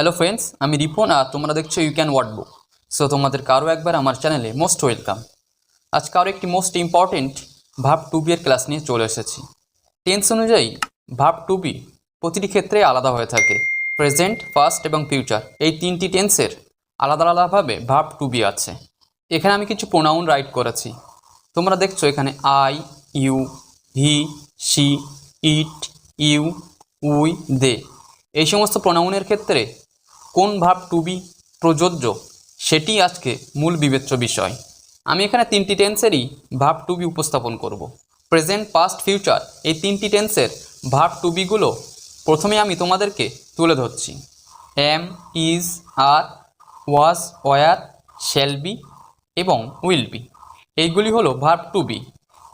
Hello friends আমি রিপন আর তোমরা দেখছ you can word book so তোমাদের কারও একবার আমার চ্যানেলে মোস্ট ওয়েলকাম আজকে আরও একটি most important verb to be এর ক্লাস নিয়ে চলে এসেছি। টেন্স অনুযায়ী, ভাব টু বি প্রতিটি ক্ষেত্রে আলাদা হয়ে থাকে। প্রেজেন্ট পাস্ট এবং ফিউচার এই তিনটি টেন্সের আলাদা আলাদাভাবে ভাব টু বি আছে। এখানে আমি কিছু প্রোনাউন রাইট করেছি। তোমরা দেখছ এখানে I you he she it you we they এই সমস্ত প্রোনাউনের ক্ষেত্রে কোন ভাব টু বি প্রযোজ্য, সেটি আজকে মূল বিবেচ্য বিষয়। আমি এখানে তিনটি টেন্সেরই ভাব টু বি উপস্থাপন করব। প্রেজেন্ট পাস্ট ফিউচার এই তিনটি টেন্সের ভাব টু বিগুলো প্রথমে আমি তোমাদেরকে তুলে ধরছি। Am is are was were shall be এবং উইল বি এইগুলি হলো ভার্ব টু বি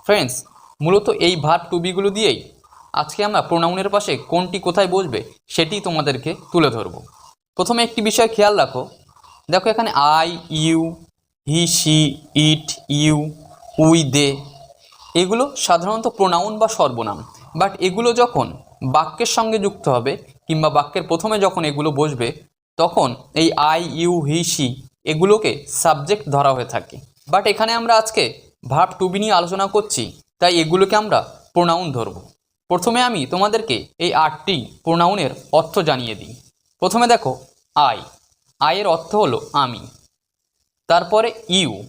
ফ্রেন্ডস মূলত এই ভার্ব টু বিগুলো দিয়েই আজকে আমরা প্রোনাউনের পাশে কোনটি কোথায় বসবে সেটি তোমাদেরকে তুলে ধরব। প্রথমে একটি বিষয় খেয়াল রাখো। দেখো এখানে I, you, he she it, you, we, they এগুলো সাধারণত প্রোনাউন বা সর্বনাম। বাট এগুলো যখন বাক্যের সঙ্গে যুক্ত হবে কিংবা বাক্যের প্রথমে যখন এগুলো বসবে, তখন এই আই, ইউ, হি সি এগুলোকে সাবজেক্ট ধরা হয়ে থাকে। বাট এখানে আমরা আজকে ভাব টুবি নিয়ে আলোচনা করছি, তাই এগুলোকে আমরা প্রোনাউন ধরব। প্রথমে আমি তোমাদেরকে এই আটটি প্রোনাউনের অর্থ জানিয়ে দিই। প্রথমে দেখো আই আয়ের অর্থ হলো আমি। তারপরে ইউ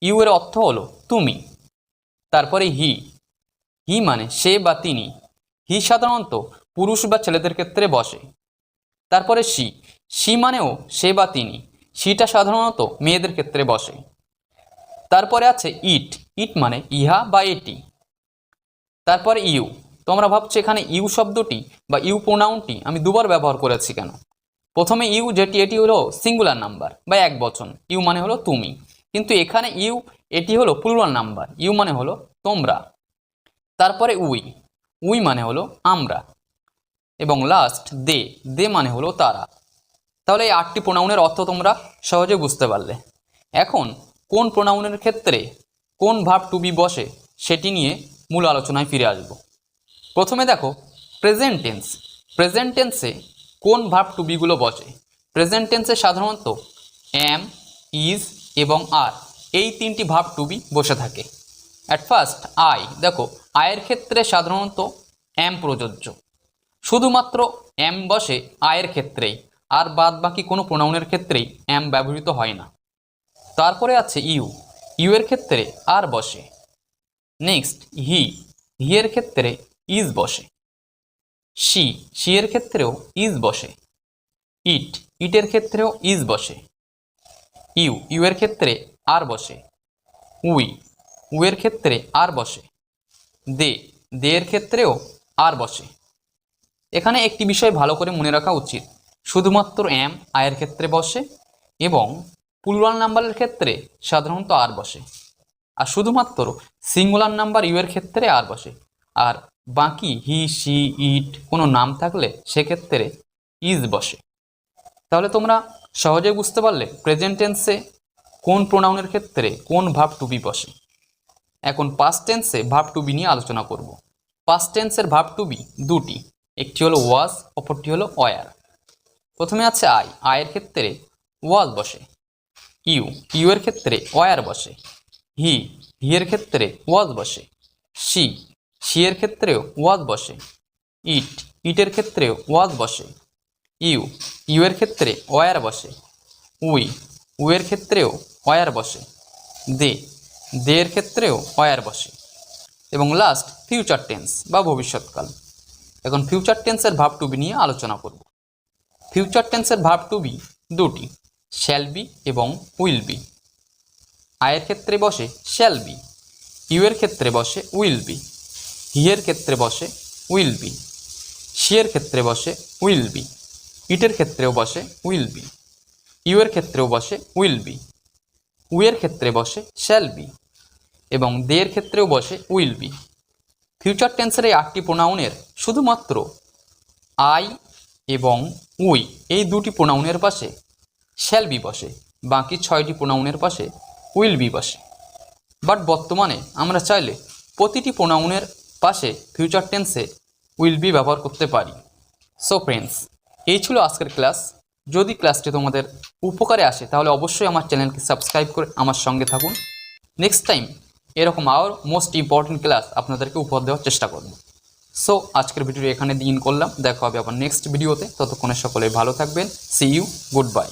ইউ এর অর্থ হলো তুমি। তারপরে হি হি মানে সে বা তিনি। হি সাধারণত পুরুষ বা ছেলেদের ক্ষেত্রে বসে। তারপরে সি সি মানেও সে বা তিনি। সিটা সাধারণত মেয়েদের ক্ষেত্রে বসে। তারপরে আছে ইট ইট মানে ইহা বা এটি। তারপরে ইউ তোমরা ভাবছ এখানে ইউ শব্দটি বা ইউ প্রোনাউনটি আমি দুবার ব্যবহার করেছি কেন? প্রথমে ইউ যেটি, এটি হলো সিঙ্গুলার নাম্বার বা এক বচন। ইউ মানে হলো তুমি। কিন্তু এখানে ইউ, এটি হলো প্লুরাল নাম্বার ইউ মানে হলো তোমরা। তারপরে উই। উই মানে হলো আমরা। এবং লাস্ট দে। দে মানে হলো তারা। তাহলে এই আটটি প্রোনাউনের অর্থ তোমরা সহজে বুঝতে পারলে। এখন, কোন প্রোনাউনের ক্ষেত্রে কোন ভাব টু বি বসে, সেটি নিয়ে মূল আলোচনায় ফিরে আসব। প্রথমে দেখো প্রেজেন্ট টেন্স প্রেজেন্ট টেন্সে কোন ভাব টু বসে? প্রেজেন্ট টেন্সে সাধারণত এম ইজ এবং আর এই তিনটি ভাব টু বসে থাকে। অ্যাট ফার্স্ট আই দেখো আয়ের ক্ষেত্রে সাধারণত এম প্রযোজ্য। শুধুমাত্র এম বসে আয়ের ক্ষেত্রেই, আর বাদ বাকি কোনো প্রোনাউনের ক্ষেত্রেই এম ব্যবহৃত হয় না। তারপরে আছে ইউ ইউ এর ক্ষেত্রে আর বসে। নেক্সট হি হি এর ক্ষেত্রে ইজ বসে। সি সি এর ক্ষেত্রেও ইজ বসে। ইট ইটের ক্ষেত্রেও ইজ বসে। ইউ ইউ এর ক্ষেত্রে আর বসে। উই উ এর ক্ষেত্রে আর বসে। দে দে এর ক্ষেত্রেও আর বসে। এখানে একটি বিষয় ভালো করে মনে রাখা উচিত। শুধুমাত্র এম আয়ের ক্ষেত্রে বসে এবং প্লুরাল নাম্বারের ক্ষেত্রে সাধারণত আর বসে। আর শুধুমাত্র সিঙ্গুলার নাম্বার ইউ এর ক্ষেত্রে আর বসে। আর বাকি হি সি ইট কোনো নাম থাকলে সেক্ষেত্রে ইজ বসে। তাহলে তোমরা সহজে বুঝতে পারলে প্রেজেন্ট টেন্সে কোন প্রোনাউনের ক্ষেত্রে কোন ভাব টু বি বসে। এখন পাস্ট টেন্সে ভাব টু বি নিয়ে আলোচনা করব। পাস্ট টেন্সের ভাব টু বি দুটি, একটি হলো ওয়াজ অপরটি হলো অয়ার প্রথমে আছে আই আয়ের ক্ষেত্রে ওয়াজ বসে। ইউ ইউ এর ক্ষেত্রে ওয়ার বসে। হি হি এর ক্ষেত্রে ওয়াজ বসে। সি এর ক্ষেত্রেও ওয়াজ বসে। ইট, ইটের ক্ষেত্রেও ওয়াজ বসে। ইউ ইউ এর ক্ষেত্রে ওয়ার বসে। উই উ এর ক্ষেত্রেও ওয়ার বসে। দে দে এর ক্ষেত্রেও ওয়ার বসে। এবং লাস্ট, ফিউচার টেন্স বা ভবিষ্যৎকাল। এখন ফিউচার টেন্সের ভাব টু নিয়ে আলোচনা করব। ফিউচার টেন্সের ভাব টু দুটি, শ্যাল বি এবং উইল বি। আয়ের ক্ষেত্রে বসে শ্যাল বি ইউ এর ক্ষেত্রে বসে উইল বি। হি এর ক্ষেত্রে বসে উইল বি এর ক্ষেত্রে বসে উইল বি, ইটের ক্ষেত্রেও বসে উইল বি ইউ এর ক্ষেত্রেও বসে উইল বি উ এর ক্ষেত্রে বসে শ্যাল বি এবং দে এর ক্ষেত্রেও বসে উইল বি। ফিউচার টেন্সের এই আটটি প্রোনাউনের শুধুমাত্র আই এবং উই, এই দুটি প্রোনাউনের পাশে শ্যাল বি বসে, বাকি ছয়টি প্রোনাউনের পাশে উইল বি বসে। বাট বর্তমানে আমরা চাইলে প্রতিটি প্রোনাউনের পাশে ফিউচার টেন্সে উইল বি ব্যবহার করতে পারি। সো ফ্রেন্ডস এই ছিল আজকের ক্লাস যদি ক্লাসটি তোমাদের উপকারে আসে, তাহলে অবশ্যই আমার চ্যানেলকে সাবস্ক্রাইব করে আমার সঙ্গে থাকুন। নেক্সট টাইম এরকম আওয়ার মোস্ট ইম্পর্টেন্ট ক্লাস আপনাদেরকে উপহার দেওয়ার চেষ্টা করব। সো আজকের ভিডিও এখানে দিন করলাম। দেখা হবে আবার নেক্সট ভিডিওতে ততক্ষণে সকলে ভালো থাকবেন। C you good bye